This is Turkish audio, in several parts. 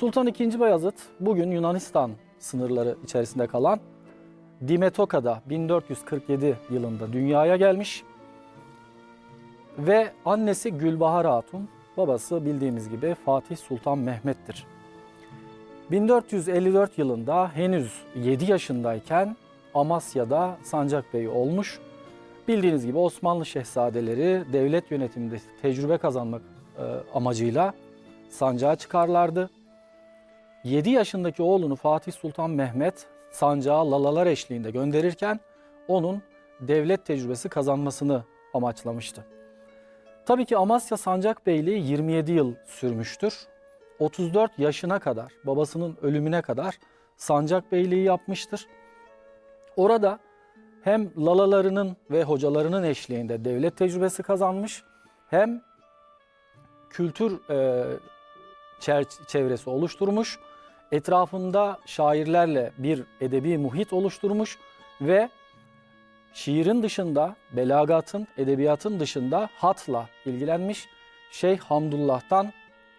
Sultan II. Bayezid bugün Yunanistan sınırları içerisinde kalan Dimetoka'da 1447 yılında dünyaya gelmiş ve annesi Gülbahar Hatun, babası bildiğimiz gibi Fatih Sultan Mehmet'tir. 1454 yılında henüz 7 yaşındayken Amasya'da sancak beyi olmuş. Bildiğiniz gibi Osmanlı şehzadeleri devlet yönetiminde tecrübe kazanmak e, amacıyla sancağa çıkarlardı. 7 yaşındaki oğlunu Fatih Sultan Mehmet sancağa lalalar eşliğinde gönderirken onun devlet tecrübesi kazanmasını amaçlamıştı. Tabii ki Amasya Sancak Beyliği 27 yıl sürmüştür. 34 yaşına kadar, babasının ölümüne kadar Sancak Beyliği yapmıştır. Orada hem lalalarının ve hocalarının eşliğinde devlet tecrübesi kazanmış, hem kültür e, çevresi oluşturmuş, etrafında şairlerle bir edebi muhit oluşturmuş ve şiirin dışında, belagatın, edebiyatın dışında hatla ilgilenmiş. Şeyh Hamdullah'tan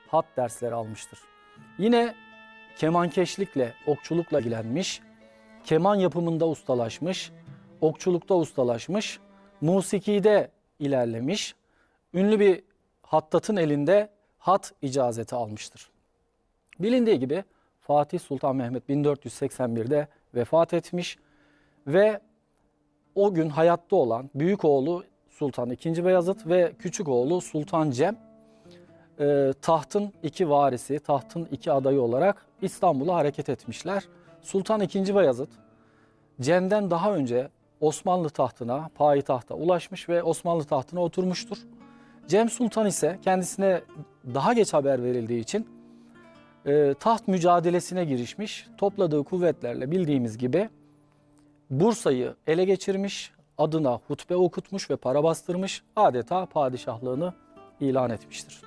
hat dersleri almıştır. Yine kemankeşlikle, okçulukla ilgilenmiş. Keman yapımında ustalaşmış, okçulukta ustalaşmış, musikide ilerlemiş. Ünlü bir hattatın elinde hat icazeti almıştır. Bilindiği gibi Fatih Sultan Mehmet 1481'de vefat etmiş ve o gün hayatta olan büyük oğlu Sultan II. Beyazıt ve küçük oğlu Sultan Cem e, tahtın iki varisi, tahtın iki adayı olarak İstanbul'a hareket etmişler. Sultan II. Beyazıt Cem'den daha önce Osmanlı tahtına, payitahta ulaşmış ve Osmanlı tahtına oturmuştur. Cem Sultan ise kendisine daha geç haber verildiği için e, taht mücadelesine girişmiş. Topladığı kuvvetlerle bildiğimiz gibi Bursa'yı ele geçirmiş, adına hutbe okutmuş ve para bastırmış, adeta padişahlığını ilan etmiştir.